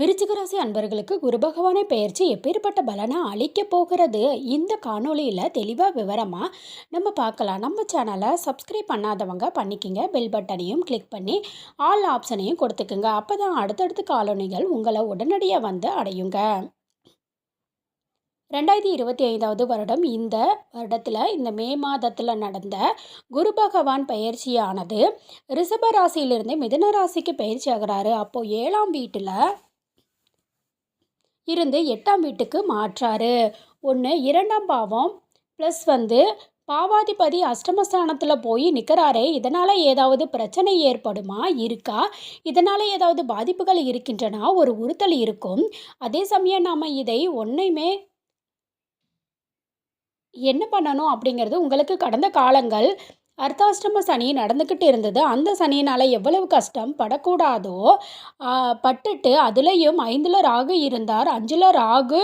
விருச்சிகராசி அன்பர்களுக்கு குரு பகவானை பெயர்ச்சி எப்பேற்பட்ட பலனை அளிக்க போகிறது? இந்த காணொளியில் தெளிவாக விவரமாக நம்ம பார்க்கலாம். நம்ம சேனலை சப்ஸ்கிரைப் பண்ணாதவங்க பண்ணிக்கிங்க. பெல் பட்டனையும் கிளிக் பண்ணி ஆல் ஆப்ஷனையும் கொடுத்துக்குங்க. அப்போ தான் அடுத்தடுத்த காலொனிகள் உங்களை உடனடியாக வந்து அடையுங்க. ரெண்டாயிரத்தி இருபத்தி ஐந்தாவது வருடம் இந்த வருடத்தில் இந்த மே மாதத்தில் நடந்த குரு பகவான் பயிற்சியானது ரிஷப ராசியிலிருந்து மிதுன ராசிக்கு பயிற்சி ஆகிறாரு. அப்போது ஏழாம் வீட்டில் இருந்து எட்டாம் வீட்டுக்கு மாற்றாரு. ஒன்று இரண்டாம் பாவம். ப்ளஸ் வந்து பாவாதிபதி அஷ்டமஸ்தானத்தில் போய் நிற்கிறாரே இதனால் ஏதாவது பிரச்சனை ஏற்படுமா? இருக்கா? இதனால் ஏதாவது பாதிப்புகள் இருக்கின்றனா? ஒரு உறுத்தல் இருக்கும். அதே சமயம் நாம் இதை ஒன்றையுமே என்ன பண்ணணும் அப்படிங்கிறது உங்களுக்கு கடந்த காலங்கள். அர்த்தாஷ்டம சனி நடந்துக்கிட்டு இருந்தது. அந்த சனியினால் எவ்வளவு கஷ்டம்? படக்கூடாதோ? பட்டுட்டு அதுலேயும் ஐந்தில் ராகு இருந்தார். அஞ்சில் ராகு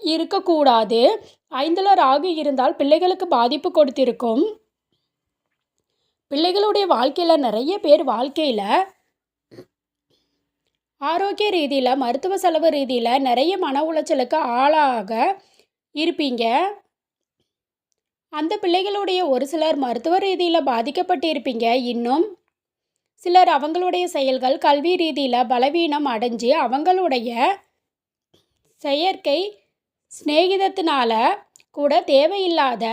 இருக்கக்கூடாது. ஐந்தில் ராகு இருந்தால் பிள்ளைகளுக்கு பாதிப்பு கொடுத்திருக்கும். பிள்ளைகளுடைய வாழ்க்கையில் நிறைய பேர் வாழ்க்கையில் ஆரோக்கிய ரீதியில் மருத்துவ செலவு ரீதியில் நிறைய மன உளைச்சலுக்கு ஆளாக இருப்பீங்க. அந்த பிள்ளைகளுடைய ஒரு சிலர் மருத்துவ ரீதியில் பாதிக்கப்பட்டிருப்பீங்க. இன்னும் சிலர் அவங்களுடைய செயல்கள் கல்வி ரீதியில் பலவீனம் அடைஞ்சு அவங்களுடைய செயற்கை சிநேகிதத்தினால கூட தேவையில்லாத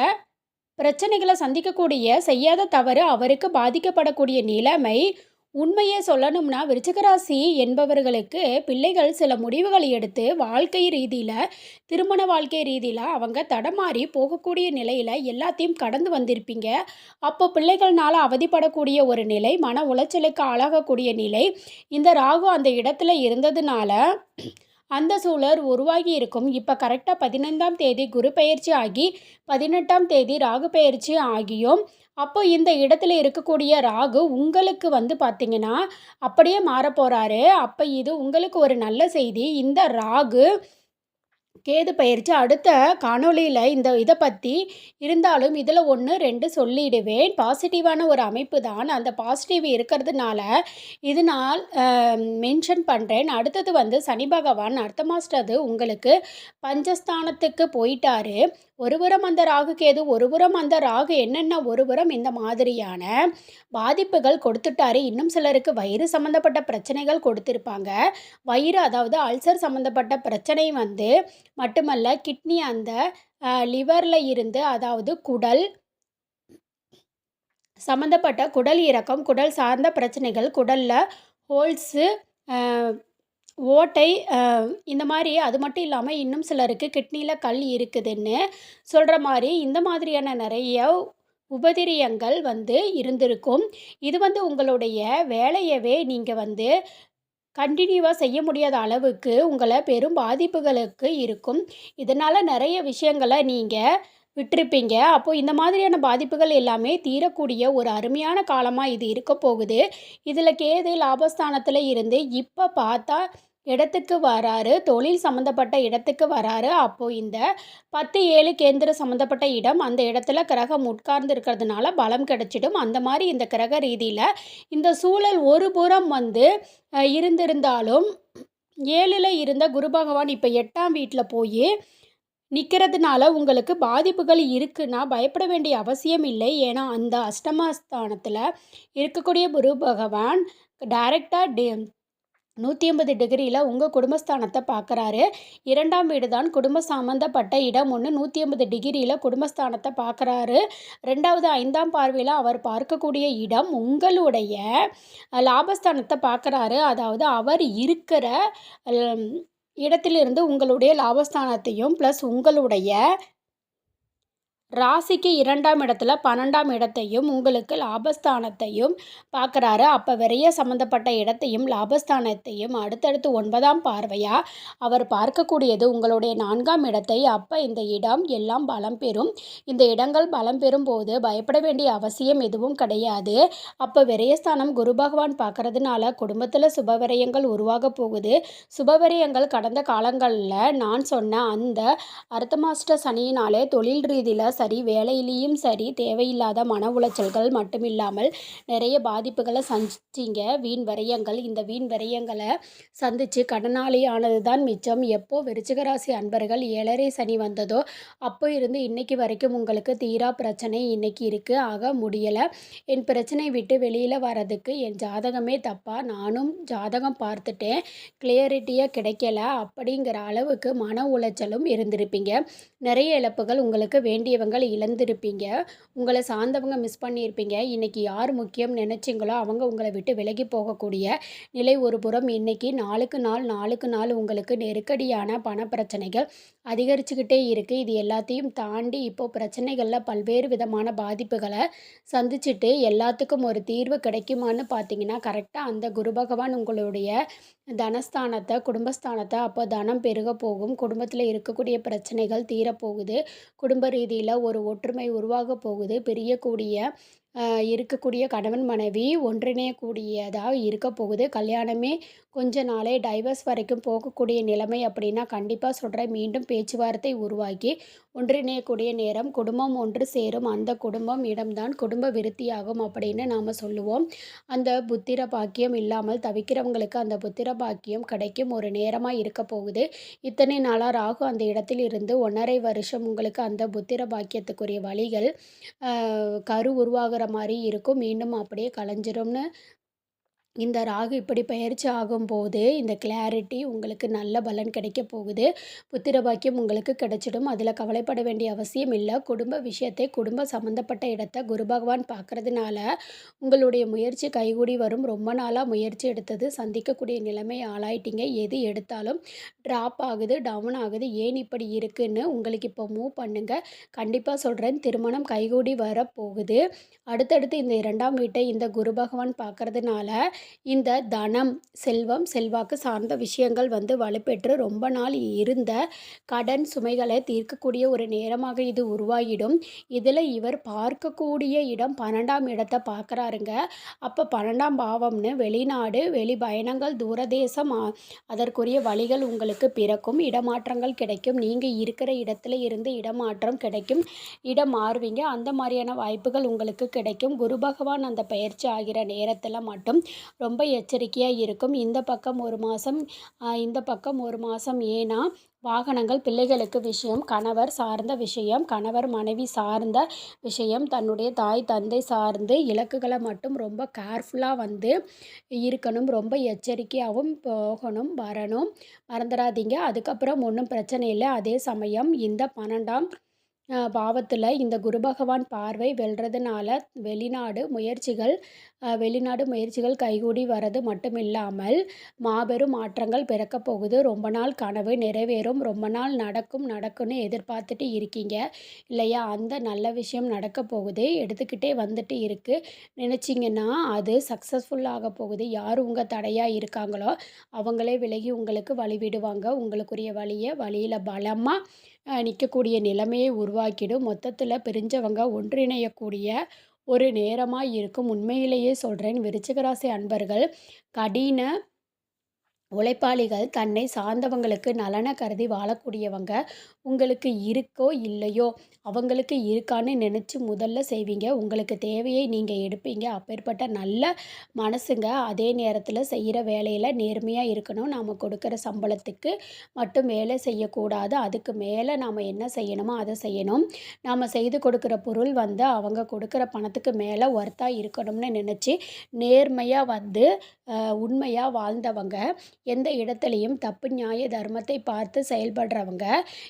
பிரச்சனைகளை சந்திக்கக்கூடிய செய்யாத தவறு அவருக்கு பாதிக்கப்படக்கூடிய நிலைமை உண்மையை சொல்லணும்னா விருச்சிகராசி என்பவர்களுக்கு பிள்ளைகள் சில முடிவுகளை எடுத்து வாழ்க்கை ரீதியில் திருமண வாழ்க்கை ரீதியில் அவங்க தடமாறி போகக்கூடிய நிலையில் எல்லாத்தையும் கடந்து வந்திருப்பீங்க. அப்போ பிள்ளைகள்னால அவதிப்படக்கூடிய ஒரு நிலை மன உளைச்சலுக்கு ஆளாகக்கூடிய நிலை இந்த ராகு அந்த இடத்துல இருந்ததுனால அந்த சூழல் உருவாகி இருக்கும். இப்போ கரெக்டாக பதினைந்தாம் தேதி குரு பயிற்சி ஆகி பதினெட்டாம் தேதி ராகு பயிற்சி ஆகியும் அப்போ இந்த இடத்துல இருக்கக்கூடிய ராகு உங்களுக்கு வந்து பார்த்திங்கன்னா அப்படியே மாறப்போகிறாரு அப்போ இது உங்களுக்கு ஒரு நல்ல செய்தி. இந்த ராகு கேது பயிற்சி அடுத்த காணொளியில் இந்த இதை பற்றி இருந்தாலும் இதில் ஒன்று ரெண்டு சொல்லிடுவேன். பாசிட்டிவான ஒரு அமைப்பு தான். அந்த பாசிட்டிவ் இருக்கிறதுனால இதனால் மென்ஷன் பண்ணுறேன் அடுத்தது வந்து சனி பகவான் அர்த்தமாஸ்டது உங்களுக்கு பஞ்சஸ்தானத்துக்கு போயிட்டாரு. ஒருபுறம் அந்த ராகு கேது ஒருபுறம் அந்த ராகு என்னென்ன ஒருபுறம் இந்த மாதிரியான பாதிப்புகள் கொடுத்துட்டாரு. இன்னும் சிலருக்கு வயிறு சம்மந்தப்பட்ட பிரச்சனைகள் கொடுத்துருப்பாங்க. வயிறு அதாவது அல்சர் சம்மந்தப்பட்ட பிரச்சனை வந்து மட்டுமல்ல கிட்னி அந்த லிவரில் இருந்து அதாவது குடல் சம்மந்தப்பட்ட குடல் இறக்கம் குடல் சார்ந்த பிரச்சனைகள் குடலில் ஹோல்ஸு ஓட்டை இந்த மாதிரி அது மட்டும் இல்லாமல் இன்னும் சிலருக்கு கிட்னியில் கல் இருக்குதுன்னு சொல்கிற மாதிரி இந்த மாதிரியான நிறைய உபதிரியங்கள் வந்து இருந்திருக்கும். இது வந்து உங்களுடைய வேலையவே நீங்கள் வந்து கண்டினியூவாக செய்ய முடியாத அளவுக்கு உங்களை பெரும் பாதிப்புகளுக்கு இருக்கும். இதனால் நிறைய விஷயங்களை நீங்கள் விட்டுருப்பீங்க. அப்போது இந்த மாதிரியான பாதிப்புகள் எல்லாமே தீரக்கூடிய ஒரு அருமையான காலமாக இது இருக்க போகுது. இதில் கேது லாபஸ்தானத்தில் இருந்து இப்போ பார்த்தா இடத்துக்கு வராரு. தொழில் சம்மந்தப்பட்ட இடத்துக்கு வராரு. அப்போது இந்த பத்து ஏழு கேந்திர சம்மந்தப்பட்ட இடம் அந்த இடத்துல கிரகம் உட்கார்ந்து இருக்கிறதுனால பலம் கிடைச்சிடும். அந்த மாதிரி இந்த கிரக ரீதியில் இந்த சூழல் ஒரு புறம் வந்து இருந்திருந்தாலும் ஏழில் இருந்த குரு பகவான் இப்போ எட்டாம் வீட்டில் போய் நிற்கிறதுனால உங்களுக்கு பாதிப்புகள் இருக்குன்னா பயப்பட வேண்டிய அவசியம் இல்லை. ஏன்னா அந்த அஷ்டமஸ்தானத்தில் இருக்கக்கூடிய குரு பகவான் டைரெக்டாக டே நூற்றி ஐம்பது டிகிரியில் உங்கள் குடும்பஸ்தானத்தை பார்க்குறாரு இரண்டாம் வீடு தான் குடும்ப சம்மந்தப்பட்ட இடம் ஒன்று நூற்றி ஐம்பது டிகிரியில் குடும்பஸ்தானத்தை பார்க்குறாரு ரெண்டாவது ஐந்தாம் பார்வையில் அவர் பார்க்கக்கூடிய இடம் உங்களுடைய லாபஸ்தானத்தை பார்க்குறாரு அதாவது அவர் இருக்கிற இடத்திலிருந்து உங்களுடைய லாபஸ்தானத்தையும் ப்ளஸ் உங்களுடைய ராசிக்கு இரண்டாம் இடத்துல பன்னெண்டாம் இடத்தையும் உங்களுக்கு லாபஸ்தானத்தையும் பார்க்குறாரு. அப்போ விரைய சம்மந்தப்பட்ட இடத்தையும் லாபஸ்தானத்தையும் அடுத்தடுத்து ஒன்பதாம் பார்வையாக அவர் பார்க்கக்கூடியது உங்களுடைய நான்காம் இடத்தை. அப்போ இந்த இடம் எல்லாம் பலம் பெறும். இந்த இடங்கள் பலம் பெறும் போது பயப்பட வேண்டிய அவசியம் எதுவும் கிடையாது. அப்போ விரயஸ்தானம் குரு பகவான் பார்க்கறதுனால குடும்பத்தில் சுபவிரயங்கள் உருவாக போகுது. சுபவிரயங்கள் கடந்த காலங்களில் நான் சொன்ன அந்த அர்த்தமாஸ்ட சனியினாலே தொழில் ரீதியில் சரி வேலையிலையும் சரி தேவையில்லாத மன உளைச்சல்கள் மட்டுமில்லாமல் நிறைய பாதிப்புகளை சந்திச்சிங்க. வீண் விரயங்கள் இந்த வீண் விரயங்களை சந்தித்து கடனாளி ஆனது தான் மிச்சம். எப்போ விருச்சிகராசி அன்பர்கள் ஏழரை சனி வந்ததோ அப்போ இருந்து இன்னைக்கு வரைக்கும் உங்களுக்கு தீரா பிரச்சனை இன்னைக்கு இருக்குது ஆக முடியலை. என் பிரச்சனை விட்டு வெளியில் வர்றதுக்கு என் ஜாதகமே தப்பா? நானும் ஜாதகம் பார்த்துட்டேன். கிளியரிட்டியாக கிடைக்கல. அப்படிங்கிற அளவுக்கு மன உளைச்சலும் இருந்திருப்பீங்க. நிறைய இழப்புகள் உங்களுக்கு வேண்டியவங்க இழந்திருப்பீங்க. உங்களை சார்ந்தவங்க மிஸ் பண்ணியிருப்பீங்க. இன்றைக்கி யார் முக்கியம் நினச்சிங்களோ அவங்க உங்களை விட்டு விலகி போகக்கூடிய நிலை ஒரு புறம் இன்றைக்கி நாளுக்கு நாள் நாளுக்கு நாள் உங்களுக்கு நெருக்கடியான பண பிரச்சனைகள் அதிகரிச்சுக்கிட்டே இருக்குது இது எல்லாத்தையும் தாண்டி இப்போது பிரச்சனைகளில் பல்வேறு விதமான பாதிப்புகளை சந்திச்சுட்டு எல்லாத்துக்கும் ஒரு தீர்வு கிடைக்குமான்னு பார்த்தீங்கன்னா கரெக்டாக அந்த குரு பகவான் உங்களுடைய தனஸ்தானத்தை குடும்பஸ்தானத்தை அப்போ தனம் பெருக போகும். குடும்பத்தில் இருக்கக்கூடிய பிரச்சனைகள் தீரப்போகுது. குடும்ப ரீதியில் ஒரு ஒற்றுமை உருவாக போகுது. பிரியக்கூடிய இருக்கக்கூடிய கணவன் மனைவி ஒன்றிணையக்கூடியதாக இருக்க போகுது. கல்யாணமே கொஞ்ச நாளே டைவர்ஸ் வரைக்கும் போகக்கூடிய நிலைமை அப்படின்னா கண்டிப்பாக சொல்கிறேன் மீண்டும் பேச்சுவார்த்தை உருவாக்கி ஒன்றிணையக்கூடிய நேரம் குடும்பம் ஒன்று சேரும். அந்த குடும்பம் இடம்தான் குடும்ப விருத்தியாகும் அப்படின்னு நாம் சொல்லுவோம். அந்த புத்திர பாக்கியம் இல்லாமல் தவிக்கிறவங்களுக்கு அந்த புத்திர பாக்கியம் கிடைக்கும். ஒரு நேரமாக இருக்க போகுது. இத்தனை நாளாக ராகு அந்த இடத்தில் இருந்து ஒன்றரை வருஷம் உங்களுக்கு அந்த புத்திர பாக்கியத்துக்குரிய வழிகள் கரு உருவாகிற மாதிரி இருக்கும். மீண்டும் அப்படியே கலைஞ்சிரும்னு இந்த ராகு இப்படி பயிற்சி ஆகும்போது இந்த கிளாரிட்டி உங்களுக்கு நல்ல பலன் கிடைக்க போகுது. புத்திர பாக்கியம் உங்களுக்கு கிடைச்சிடும். அதில் கவலைப்பட வேண்டிய அவசியம் இல்லை. குடும்ப விஷயத்தை குடும்ப சம்மந்தப்பட்ட இடத்த குரு பகவான் பார்க்குறதுனால உங்களுடைய முயற்சி கைகூடி வரும். ரொம்ப நாளாக முயற்சி எடுத்தது. சந்திக்கக்கூடிய நிலைமை ஆளாயிட்டீங்க. எது எடுத்தாலும் ட்ராப் ஆகுது டவுன் ஆகுது. ஏன் இப்படி இருக்குன்னு உங்களுக்கு இப்போ மூவ் பண்ணுங்கள் கண்டிப்பாக சொல்கிறேன் திருமணம் கைகூடி வரப்போகுது. அடுத்தடுத்து இந்த இரண்டாம் வீட்டை இந்த குரு பகவான் பார்க்குறதுனால இந்த தனம் செல்வம் செல்வாக்கு சார்ந்த விஷயங்கள் வந்து வலுப்பெற்று ரொம்ப நாள் இருந்த கடன் சுமைகளை தீர்க்கக்கூடிய ஒரு நேரமாக இது உருவாகிடும். இதில் இவர் பார்க்கக்கூடிய இடம் பன்னெண்டாம் இடத்தை பார்க்குறாருங்க. அப்போ பன்னெண்டாம் பாவம்னு வெளிநாடு வெளி பயணங்கள் தூரதேசம் அதற்குரிய வழிகள் உங்களுக்கு பிறக்கும். இடமாற்றங்கள் கிடைக்கும். நீங்கள் இருக்கிற இடத்துல இருந்து இடமாற்றம் கிடைக்கும். இடம் மாறுவீங்க. அந்த மாதிரியான வாய்ப்புகள் உங்களுக்கு கிடைக்கும். குரு பகவான் அந்த பயிற்சி ஆகிற நேரத்தில் மட்டும் ரொம்ப எச்சரிக்கையாக இருக்கும். இந்த பக்கம் ஒரு மாதம் இந்த பக்கம் ஒரு மாதம் ஏன்னா வாகனங்கள் பிள்ளைகளுக்கு விஷயம் கணவர் சார்ந்த விஷயம் கணவர் மனைவி சார்ந்த விஷயம் தன்னுடைய தாய் தந்தை சார்ந்து இலக்குகளை மட்டும் ரொம்ப கேர்ஃபுல்லாக வந்து இருக்கணும். ரொம்ப எச்சரிக்கையாகவும் போகணும் வரணும். மறந்துடாதீங்க. அதுக்கப்புறம் ஒன்றும் பிரச்சனை இல்லை. அதே சமயம் இந்த பன்னெண்டாம் பாவத்தில் இந்த குரு பகவான் பார்வை வெல்றதுனால வெளிநாடு முயற்சிகள் வெளிநாடு முயற்சிகள் கைகூடி வர்றது மட்டும் இல்லாமல் மாபெரும் மாற்றங்கள் பிறக்க போகுது. ரொம்ப நாள் கனவு நிறைவேறும். ரொம்ப நாள் நடக்கும் நடக்கும்னு எதிர்பார்த்துட்டு இருக்கீங்க. இல்லையா? அந்த நல்ல விஷயம் நடக்க போகுது. எடுத்துக்கிட்டே வந்துட்டு இருக்குது நினச்சிங்கன்னா அது சக்ஸஸ்ஃபுல்லாக போகுது. யார் உங்கள் தடையாக இருக்காங்களோ அவங்களே விலகி உங்களுக்கு வழி விடுவாங்க உங்களுக்குரிய வழியை வழியில் பலமாக நிற்கக்கூடிய நிலைமையை உருவாக்கிடும். மொத்தத்தில் பிரிஞ்சவங்க ஒன்றிணையக்கூடிய ஒரு நேரமாக இருக்கும். உண்மையிலேயே சொல்கிறேன் விருச்சிகராசி அன்பர்கள் கடின உழைப்பாளிகள் தன்னை சார்ந்தவங்களுக்கு நலனை கருதி வாழக்கூடியவங்க உங்களுக்கு இருக்கோ இல்லையோ அவங்களுக்கு இருக்கான்னு நினச்சி முதல்ல செய்வீங்க. உங்களுக்கு தேவையை நீங்கள் எடுப்பீங்க. அப்பேற்பட்ட நல்ல மனசுங்க அதே நேரத்தில் செய்கிற வேலையில் நேர்மையாக இருக்கணும். நாம் கொடுக்குற சம்பளத்துக்கு மட்டும் வேலை செய்யக்கூடாது. அதுக்கு மேலே நாம் என்ன செய்யணுமோ அதை செய்யணும். நாம் செய்து கொடுக்குற பொருள் வந்து அவங்க கொடுக்குற பணத்துக்கு மேலே ஒர்த்தாக இருக்கணும்னு நினச்சி நேர்மையாக வந்து உண்மையாக வாழ்ந்தவங்க எந்த இடத்துலையும் தப்பு நியாய தர்மத்தை பார்த்து செயல்படுறவங்க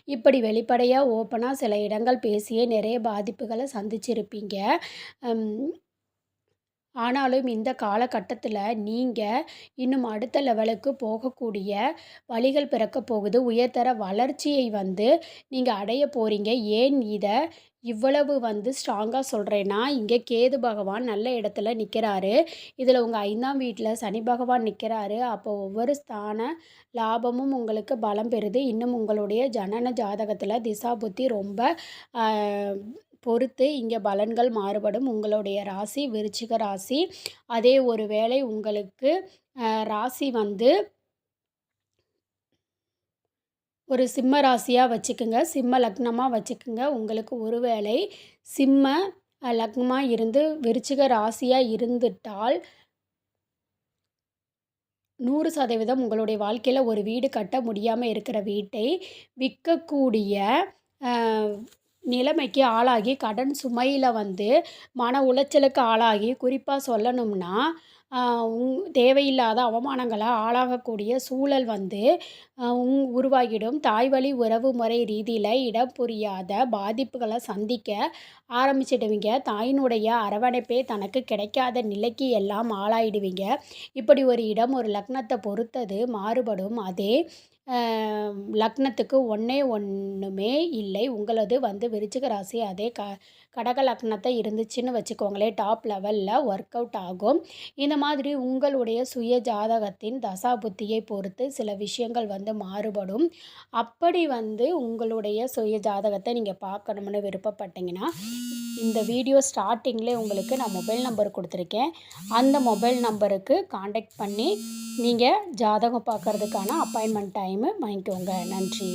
இப்படி வெளிப்படையாக ஓப்பனாக சில இடங்கள் பேசியே நிறைய பாதிப்புகளை சந்திச்சிருப்பீங்க. ஆனாலும் இந்த காலகட்டத்தில் நீங்கள் இன்னும் அடுத்த லெவலுக்கு போகக்கூடிய வழிகள் பிறக்க போகுது. உயர்தர வளர்ச்சியை வந்து நீங்கள் அடைய போகிறீங்க ஏன் இதை இவ்வளவு வந்து ஸ்ட்ராங்காக சொல்கிறேன்னா இங்கே கேது பகவான் நல்ல இடத்துல நிற்கிறாரு இதில் உங்கள் ஐந்தாம் வீட்டில் சனி பகவான் நிற்கிறாரு அப்போ ஒவ்வொரு ஸ்தான லாபமும் உங்களுக்கு பலம் பெறுது. இன்னும் உங்களுடைய ஜனன ஜாதகத்தில் திசா புத்தி ரொம்ப பொறுத்து இங்கே பலன்கள் மாறுபடும். உங்களுடைய ராசி விருச்சிக ராசி. அதே ஒரு வேளை உங்களுக்கு ராசி வந்து ஒரு சிம்ம ராசியாக வச்சுக்கோங்க. சிம்ம லக்னமாக வச்சுக்கோங்க. உங்களுக்கு ஒருவேளை சிம்ம லக்னமாக இருந்து விருச்சிக ராசியாக இருந்துட்டால் நூறு சதவீதம் உங்களுடைய வாழ்க்கையில் ஒரு வீடு கட்ட முடியாமல் இருக்கிற வீட்டை விற்கக்கூடிய நிலைமைக்கு ஆளாகி கடன் சுமையில் வந்து மன உளைச்சலுக்கு ஆளாகி குறிப்பாக சொல்லணும்னா தேவையில்லாத அவமானங்களை ஆளாகக்கூடிய சூழல் வந்து உங் உருவாகிடும். தாய்வழி உறவு முறை ரீதியில் இடம் புரியாத பாதிப்புகளை சந்திக்க ஆரம்பிச்சிடுவீங்க. தாயினுடைய அரவணைப்பே தனக்கு கிடைக்காத நிலைக்கு எல்லாம் ஆளாயிடுவீங்க. இப்படி ஒரு இடம் ஒரு லக்னத்தை பொறுத்தது மாறுபடும். அதே லக்னத்துக்கு ஒன்றே ஒன்றுமே இல்லை. உங்களது வந்து விருச்சிக ராசி அதே க கடக லக்னத்தை இருந்துச்சுன்னு வச்சுக்கோங்களேன். டாப் லெவலில் ஒர்க் அவுட் ஆகும். இந்த மாதிரி உங்களுடைய சுய ஜாதகத்தின் தசா புத்தியை பொறுத்து சில விஷயங்கள் வந்து மாறுபடும். அப்படி வந்து உங்களுடைய சுய ஜாதகத்தை நீங்கள் பார்க்கணும்னு விருப்பப்பட்டீங்கன்னா இந்த வீடியோ ஸ்டார்டிங்லேயே உங்களுக்கு நான் மொபைல் நம்பர் கொடுத்துருக்கேன். அந்த மொபைல் நம்பருக்கு காண்டாக்ட் பண்ணி நீங்கள் ஜாதகம் பார்க்குறதுக்கான அப்பாயின்மெண்ட் டைமு வாங்கிக்கோங்க. நன்றி.